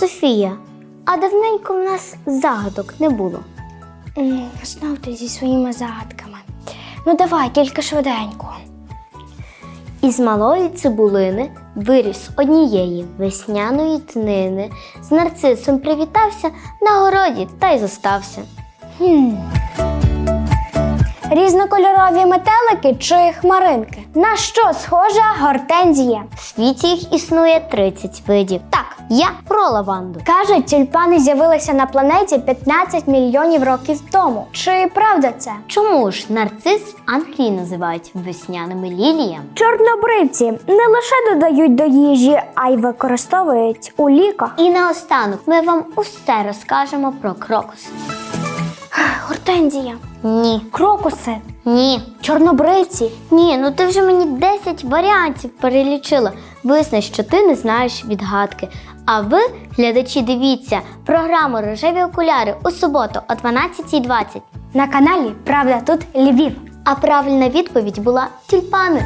Софія, а давненько в нас загадок не було. М, Знов ти зі своїми загадками. Ну давай, тільки швиденько. Із малої цибулини виріс однієї весняної тнини, з нарцисом привітався на городі та й зостався. Хм. Різнокольорові метелики чи хмаринки? На що схожа гортензія? В світі їх існує 30 видів. Так, я про лаванду. Кажуть, тюльпани з'явилися на планеті 15 мільйонів років тому. Чи правда це? Чому ж нарцис Англії називають весняними ліліями? Чорнобривці не лише додають до їжі, а й використовують у ліках. І наостанок ми вам усе розкажемо про крокус. Гортензія, Ні, крокуси, ні, чорнобривці. ні, ну ти вже мені 10 варіантів перелічила. Визнай, що ти не знаєш відгадки. А ви, глядачі, дивіться програму Рожеві окуляри у суботу о 12.20. На каналі Правда тут Львів. А правильна відповідь була тюльпани.